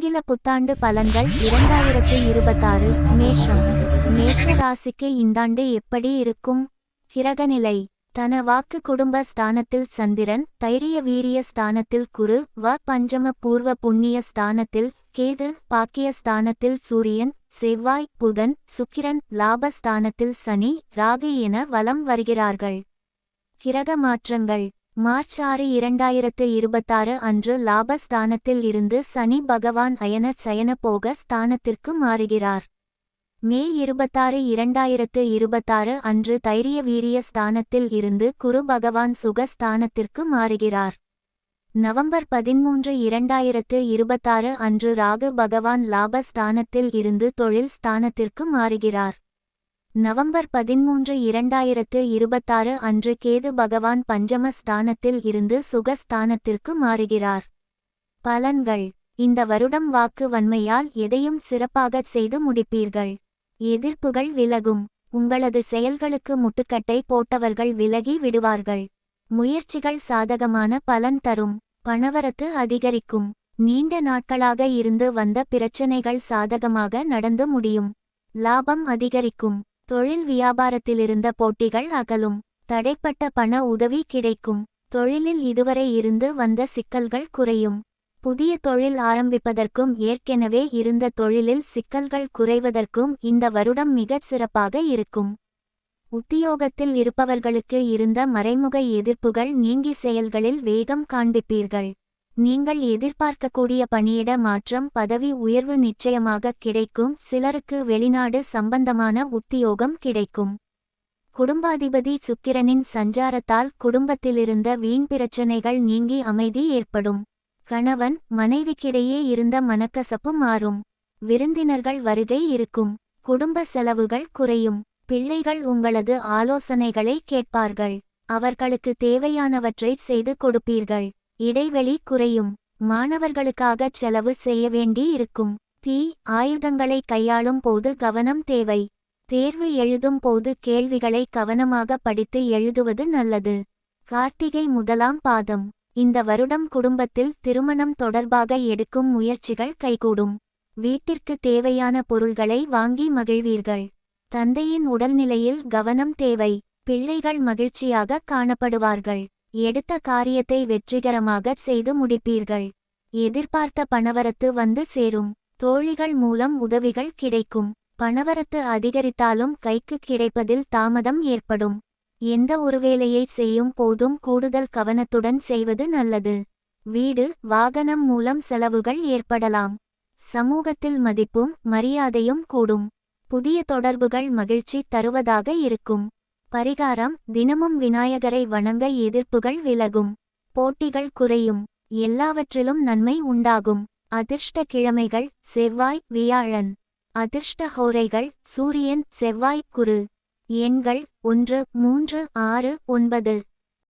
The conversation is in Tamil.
ஆங்கில புத்தாண்டு பலன்கள் இரண்டாயிரத்தி இருபத்தாறு மேஷம். மேஷ ராசிக்கு இந்தாண்டு எப்படி இருக்கும்? கிரகநிலை. தன வாக்கு குடும்ப ஸ்தானத்தில் சந்திரன் தைரிய வீரிய ஸ்தானத்தில் குரு வ பஞ்சம பூர்வ புண்ணிய ஸ்தானத்தில் கேது பாக்கிய ஸ்தானத்தில் சூரியன் செவ்வாய் புதன் சுக்கிரன் லாப ஸ்தானத்தில் சனி ராகு என வலம் வருகிறார்கள். கிரக மாற்றங்கள். மார்ச் ஆறு இரண்டாயிரத்து இருபத்தாறு அன்று லாப ஸ்தானத்தில் இருந்து சனி பகவான் அயன சயனபோக ஸ்தானத்திற்கு மாறுகிறார். மே இருபத்தாறு இரண்டாயிரத்து இருபத்தாறு அன்று தைரிய வீரிய ஸ்தானத்தில் இருந்து குரு பகவான் சுக ஸ்தானத்திற்கு மாறுகிறார். நவம்பர் பதிமூன்று இரண்டாயிரத்து இருபத்தாறு அன்று ராகு பகவான் லாப ஸ்தானத்தில் இருந்து தொழில் ஸ்தானத்திற்கு மாறுகிறார். நவம்பர் பதிமூன்று இரண்டாயிரத்து இருபத்தாறு அன்று கேது பகவான் பஞ்சம ஸ்தானத்தில் இருந்து சுகஸ்தானத்திற்கு மாறுகிறார். பலன்கள். இந்த வருடம் வாக்கு வன்மையால் எதையும் சிறப்பாகச் செய்து முடிப்பீர்கள். எதிர்ப்புகள் விலகும். உங்களது செயல்களுக்கு முட்டுக்கட்டை போட்டவர்கள் விலகி விடுவார்கள். முயற்சிகள் சாதகமான பலன் தரும். பணவரத்து அதிகரிக்கும். நீண்ட நாட்களாக இருந்து வந்த பிரச்சனைகள் சாதகமாக நடந்து முடியும். லாபம் அதிகரிக்கும். தொழில் வியாபாரத்திலிருந்த போட்டிகள் அகலும். தடைப்பட்ட பண உதவி கிடைக்கும். தொழிலில் இதுவரை இருந்து வந்த சிக்கல்கள் குறையும். புதிய தொழில் ஆரம்பிப்பதற்கும் ஏற்கெனவே இருந்த தொழிலில் சிக்கல்கள் குறைவதற்கும் இந்த வருடம் மிகச் சிறப்பாக இருக்கும். உத்தியோகத்தில் இருப்பவர்களுக்கு இருந்த மறைமுக எதிர்ப்புகள் நீங்கி செயல்களில் வேகம் காண்பிப்பீர்கள். நீங்கள் எதிர்பார்க்கக்கூடிய பணியிட மாற்றம் பதவி உயர்வு நிச்சயமாக கிடைக்கும் சிலருக்கு வெளிநாடு சம்பந்தமான உத்தியோகம் கிடைக்கும். குடும்பாதிபதி சுக்கிரனின் சஞ்சாரத்தால் குடும்பத்திலிருந்த வீண் பிரச்சனைகள் நீங்கி அமைதி ஏற்படும். கணவன் மனைவிக்கிடையே இருந்த மனக்கசப்பு மாறும். விருந்தினர்கள் வருகை இருக்கும். குடும்ப செலவுகள் குறையும். பிள்ளைகள் உங்களது ஆலோசனைகளை கேட்பார்கள். அவர்களுக்கு தேவையானவற்றை செய்து கொடுப்பீர்கள். இடைவெளி குறையும். மாணவர்களுக்காகச் செலவு செய்ய வேண்டி இருக்கும். தீ ஆயுதங்களை கையாளும் போது கவனம் தேவை. தேர்வு எழுதும் போது கேள்விகளை கவனமாக படித்து எழுதுவது நல்லது. கார்த்திகை முதலாம் பாதம். இந்த வருடம் குடும்பத்தில் திருமணம் தொடர்பாக எடுக்கும் முயற்சிகள் கைகூடும். வீட்டிற்கு தேவையான பொருள்களை வாங்கி மகிழ்வீர்கள். தந்தையின் உடல்நிலையில் கவனம் தேவை. பிள்ளைகள் மகிழ்ச்சியாக காணப்படுவார்கள். எடுத்த காரியத்தை வெற்றிகரமாக செய்து முடிப்பீர்கள். எதிர்பார்த்த பணவரத்து வந்து சேரும். தோழிகள் மூலம் உதவிகள் கிடைக்கும். பணவரத்து அதிகரித்தாலும் கைக்கு கிடைப்பதில் தாமதம் ஏற்படும். எந்த ஒரு வேலையை செய்யும் போதும் கூடுதல் கவனத்துடன் செய்வது நல்லது. வீடு வாகனம் மூலம் செலவுகள் ஏற்படலாம். சமூகத்தில் மதிப்பும் மரியாதையும் கூடும். புதிய தொடர்புகள் மகிழ்ச்சி தருவதாக இருக்கும். பரிகாரம் தினமும் விநாயகரை வணங்க எதிர்ப்புகள் விலகும். போட்டிகள் குறையும். எல்லாவற்றிலும் நன்மை உண்டாகும். அதிர்ஷ்ட கிழமைகள் செவ்வாய் வியாழன். அதிர்ஷ்ட ஹோரைகள் சூரியன் செவ்வாய் குரு. எண்கள் ஒன்று மூன்று ஆறு ஒன்பது.